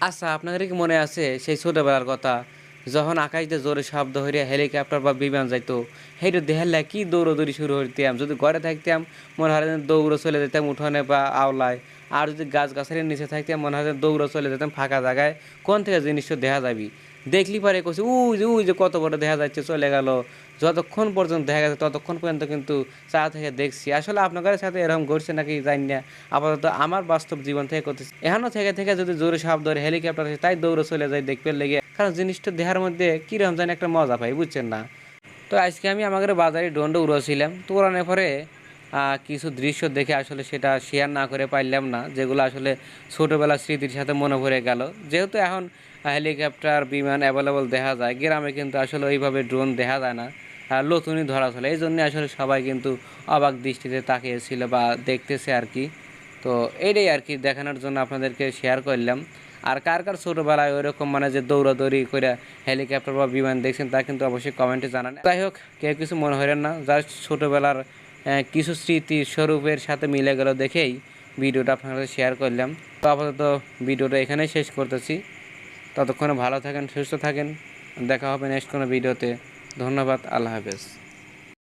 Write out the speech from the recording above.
আচ্ছা আপনাদের কি মনে আছে সেই ছোটবেলার কথা? যখন আকাশতে জোরে শব্দ হইয়া হেলিকপ্টার বা বিমান যাইতো সেইটা দেখালে কি দৌড়দৌড়ি শুরু হইতাম যদি ঘরে থাকতাম, মনে হয় দৌড়ে চলে যেতাম উঠোনে বা আওলায়। আর যদি গাছ গাছালির নিচে থাকতাম মনে হয় দৌড়ে চলে যেতাম ফাঁকা জায়গায়, কোন থেকে জিনিসটা দেখা যাবি? দেখলি পারে কইছে, উই যে উই যে, কত বড় দেখা যাচ্ছে, চলে গেল। যতক্ষণ পর্যন্ত দেখা গেছে, ততক্ষণ পর্যন্ত কিন্তু চা থেকে দেখছি। আসলে আপনাদের সাথে এরকম ঘটছে নাকি জানি না। আপাতত আমার বাস্তব জীবন থেকে করতেছি। এখনও থেকে থেকে যদি জোরে সাপ ধরে হেলিকপ্টার আসে, তাই দৌড়ে চলে যায় দেখতে লেগে। কারণ জিনিসটা দেখার মধ্যে কীরকম জানি একটা মজা পাই, বুঝছেন না? তো আজকে আমি আমাদের বাজারে ডন্ডে উড়াছিলাম তো উড়ানোর পরে কিছু দৃশ্য দেখে আসলে সেটা শেয়ার না করে পারলাম না, যেগুলো আসলে ছোটোবেলার স্মৃতির সাথে মনে পড়ে গেল। যেহেতু এখন হেলিকপ্টার বিমান অ্যাভেলেবল দেখা যায়, গ্রামে কিন্তু আসলে ওইভাবে ড্রোন দেখা যায় না নতুনই ধরা চলে। এই জন্য আসলে সবাই কিন্তু অবাক দৃষ্টিতে তাকিয়েছিল বা দেখতেছে আর কি। তো এটাই আর কি দেখানোর জন্য আপনাদেরকে শেয়ার করলাম। আর কার কার ছোটোবেলায় ওইরকম মানে যে দৌড়াদৌড়ি করে হেলিকপ্টার বা বিমান দেখছেন তা কিন্তু অবশ্যই কমেন্টে জানান। যাই হোক, কেউ কিছু মনে হলেন না যার ছোটোবেলার কিছু স্মৃতি স্বরূপের সাথে মিলে গেল দেখেই ভিডিওটা আপনার সাথে শেয়ার করলাম। তো আপাতত ভিডিওটা এখানেই শেষ করতেছি। ততক্ষণে ভালো থাকেন, সুস্থ থাকেন। দেখা হবে নেক্সট কোনো ভিডিওতে। ধন্যবাদ, আল্লাহ হাফেজ।